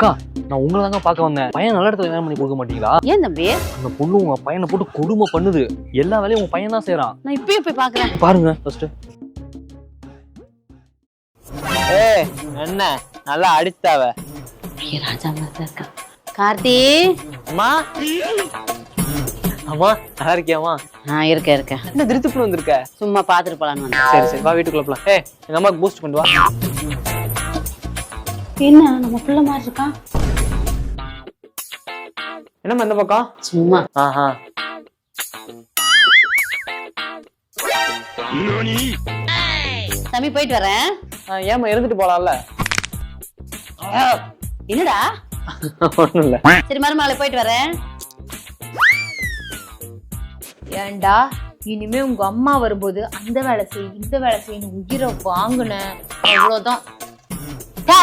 அக்கா நான் உங்களை தாங்க பார்க்க வந்தேன். பையன் நல்ல இடத்துல கல்யாணம் பண்ணி கொடுக்க மாட்டீங்களா? ஏன் தம்பி? அந்த பொண்ணு உங்க பையனை போட்டு கொடுமை பண்ணுது. எல்லா வேலையும் உங்க பையன் தான் செய்யறான் நான் இப்பயே போய் பாக்குறேன் பாருங்க ஃபர்ஸ்ட் ஏய் என்ன? நல்லா அடித்தாவ ராஜா மாதிரி இருக்கா. கார்த்தி? அம்மா? அம்மா நல்லா இருக்கியாம்மா? நான் இருக்கேன் இருக்கேன். என்ன திருத்துப்புல வந்திருக்க? சும்மா பாத்துட்டு போலான்னு வந்தேன். சரி சரி வா வீட்டுக்குள்ள போலாம். ஏய் எங்க அம்மாக்கு பூஸ்ட் பண்ணிட்டு வா. என்ன நம்ம பிள்ளை மாதிரி இருக்கான் என்னம்மா இந்த பக்கம்? சும்மா. ஆஹா. தம்பி போயிட்டு வரேன். ஆ, ஏம்மா இருந்துட்டு போலாம்ல? என்னடா? ஒண்ணும் இல்ல சரி மருமகளை போயிட்டு வரேன். ஏன்டா இனிமே உங்க அம்மா வரும்போது அந்த வேலை செய் இந்த வேலை செய்யணும் உயிரை வாங்குன. அவ்வளவுதான். டே,